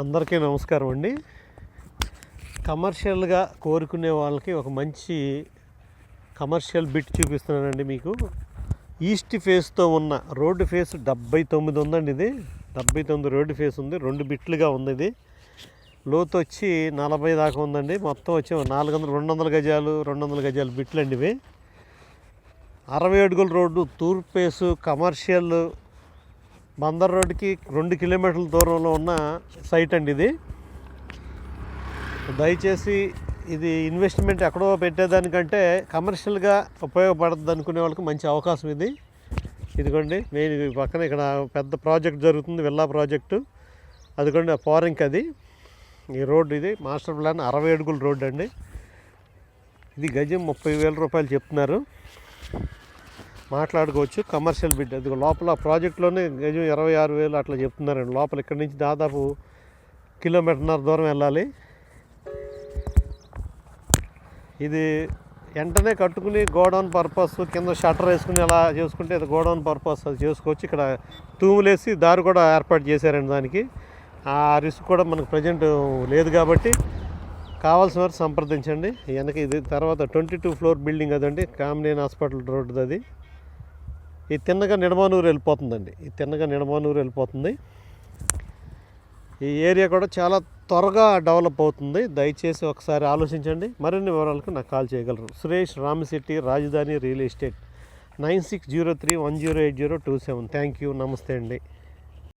అందరికీ నమస్కారం అండి. కమర్షియల్గా కోరుకునే వాళ్ళకి ఒక మంచి కమర్షియల్ బిట్ చూపిస్తున్నానండి మీకు. ఈస్ట్ ఫేస్తో ఉన్న రోడ్డు ఫేస్ డెబ్బై తొమ్మిది ఉందండి ఇది. డెబ్బై తొమ్మిది రోడ్డు ఫేస్ ఉంది రెండు బిట్లుగా ఉంది ఇది. లోతు వచ్చి నలభై దాకా ఉందండి. మొత్తం వచ్చి నాలుగు వందలు రెండు వందల గజాలు రెండు వందల గజాలు బిట్లు అండి ఇవి. అరవై అడుగుల రోడ్డు తూర్పేసు కమర్షియల్ బందర్ రోడ్డుకి రెండు కిలోమీటర్ల దూరంలో ఉన్న సైట్ అండి ఇది. దయచేసి ఇది ఇన్వెస్ట్మెంట్ ఎక్కడో పెట్టేదానికంటే కమర్షియల్గా ఉపయోగపడుతుంది అనుకునే వాళ్ళకి మంచి అవకాశం ఇది. ఇదిగోండి నేను పక్కన ఇక్కడ పెద్ద ప్రాజెక్ట్ జరుగుతుంది విల్లా ప్రాజెక్టు. అదిగోండి ఆ పోరింక్ అది. ఈ రోడ్డు ఇది మాస్టర్ ప్లాన్ అరవై అడుగుల రోడ్డు అండి. ఇది గజం ముప్పై వేల రూపాయలు చెప్తున్నారు. మాట్లాడుకోవచ్చు. కమర్షియల్ బిడ్ అది లోపల ప్రాజెక్ట్లోనే గజం ఇరవై ఆరు వేలు అట్లా చెప్తున్నారండి. లోపల ఇక్కడి నుంచి దాదాపు కిలోమీటర్న్నర దూరం వెళ్ళాలి. ఇది వెంటనే కట్టుకుని గోడౌన్ పర్పస్ కింద షట్టర్ వేసుకుని అలా చేసుకుంటే ఇది గోడౌన్ పర్పస్ అది చేసుకోవచ్చు. ఇక్కడ తూములేసి దారి కూడా ఏర్పాటు చేశారండి దానికి. ఆ రిస్క్ కూడా మనకు ప్రజెంట్ లేదు కాబట్టి కావాల్సిన వారు సంప్రదించండి. వెనక ఇది తర్వాత ట్వంటీ టూ ఫ్లోర్ బిల్డింగ్ అదండి. కామినేని హాస్పిటల్ రోడ్డు అది. ఈ తిన్నగా నిడమానూరు వెళ్ళిపోతుందండి. ఈ తిన్నగా నిడమానూరు వెళ్ళిపోతుంది. ఈ ఏరియా కూడా చాలా త్వరగా డెవలప్ అవుతుంది. దయచేసి ఒకసారి ఆలోచించండి. మరిన్ని వివరాలకు నాకు కాల్ చేయగలరు. Suresh Ramasetti Rajadhani real estate nine six zero three one zero eight zero two seven. Thank you. నమస్తే అండి.